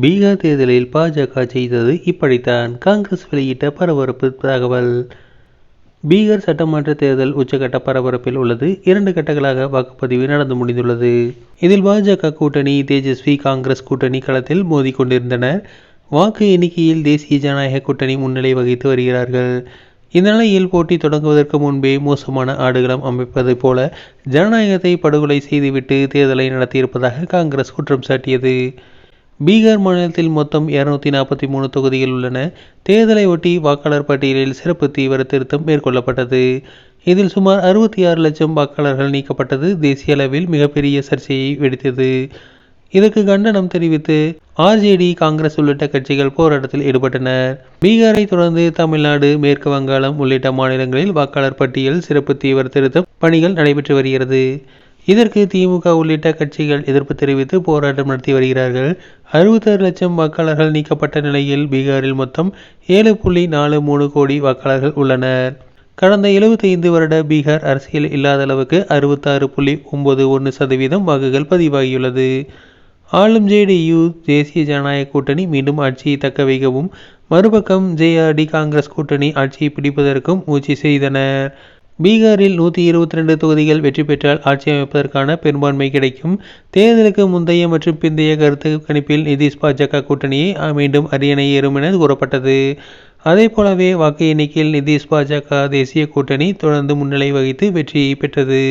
பீகார் தேர்தலில் பாஜக செய்தது இப்படித்தான். காங்கிரஸ் வெளியிட்ட பரபரப்பு தகவல். பீகார் சட்டமன்ற தேர்தல் உச்சகட்ட பரபரப்பில் உள்ளது. இரண்டு கட்டங்களாக வாக்குப்பதிவு நடந்து முடிந்துள்ளது. இதில் பாஜக கூட்டணி தேஜஸ்வி காங்கிரஸ் கூட்டணி களத்தில் மோதி கொண்டிருந்தனர். வாக்கு எண்ணிக்கையில் தேசிய ஜனநாயக கூட்டணி முன்னிலை வகித்து வருகிறார்கள். இந்நிலையில் போட்டி தொடங்குவதற்கு முன்பே மோசமான ஆடுகளம் அமைப்பது போல ஜனநாயகத்தை படுகொலை செய்துவிட்டு தேர்தலை நடத்தியிருப்பதாக காங்கிரஸ் குற்றம் சாட்டியது. பீகார் மாநிலத்தில் மொத்தம் இருநூத்தி நாற்பத்தி மூணு தொகுதிகள் உள்ளன. தேர்தலை ஒட்டி வாக்காளர் பட்டியலில் சிறப்பு தீவிர திருத்தம் மேற்கொள்ளப்பட்டது. இதில் சுமார் அறுபத்தி ஆறு லட்சம் வாக்காளர்கள் நீக்கப்பட்டது தேசிய அளவில் மிகப்பெரிய சர்ச்சையை வெடித்தது. இதற்கு கண்டனம் தெரிவித்து ஆர்ஜேடி காங்கிரஸ் உள்ளிட்ட கட்சிகள் போராட்டத்தில் ஈடுபட்டனர். பீகாரை தொடர்ந்து தமிழ்நாடு மேற்கு வங்காளம் உள்ளிட்ட மாநிலங்களில் வாக்காளர் பட்டியல் சிறப்பு தீவிர திருத்தம் பணிகள் நடைபெற்று வருகிறது. இதற்கு திமுக உள்ளிட்ட கட்சிகள் எதிர்ப்பு தெரிவித்து போராட்டம் நடத்தி வருகிறார்கள். அறுபத்தாறு லட்சம் வாக்காளர்கள் நீக்கப்பட்ட நிலையில் பீகாரில் மொத்தம் ஏழு புள்ளி நாலு மூணு கோடி வாக்காளர்கள் உள்ளனர். கடந்த எழுபத்தைந்து வருட பீகார் அரசியல் இல்லாத அளவுக்கு அறுபத்தாறு புள்ளி ஒன்பது ஒன்று சதவீதம் வாக்குகள் பதிவாகியுள்ளது. ஆளும் ஜேடியு தேசிய ஜனநாயக கூட்டணி மீண்டும் ஆட்சியை தக்க வைக்கவும் மறுபக்கம் ஜேஆர்டி காங்கிரஸ் கூட்டணி ஆட்சியை பிடிப்பதற்கும் முயற்சி செய்தனர். பீகாரில் நூற்றி இருபத்தி ரெண்டு தொகுதிகள் வெற்றி பெற்றால் ஆட்சி அமைப்பதற்கான பெரும்பான்மை கிடைக்கும். தேர்தலுக்கு முந்தைய மற்றும் பிந்தைய கருத்து கணிப்பில் நிதிஷ் பாஜக கூட்டணியை மீண்டும் அரியணை ஏறும் என கூறப்பட்டது. அதே போலவே வாக்கு எண்ணிக்கையில் நிதிஷ் பாஜக தேசிய கூட்டணி தொடர்ந்து முன்னிலை வகித்து வெற்றியை பெற்றது.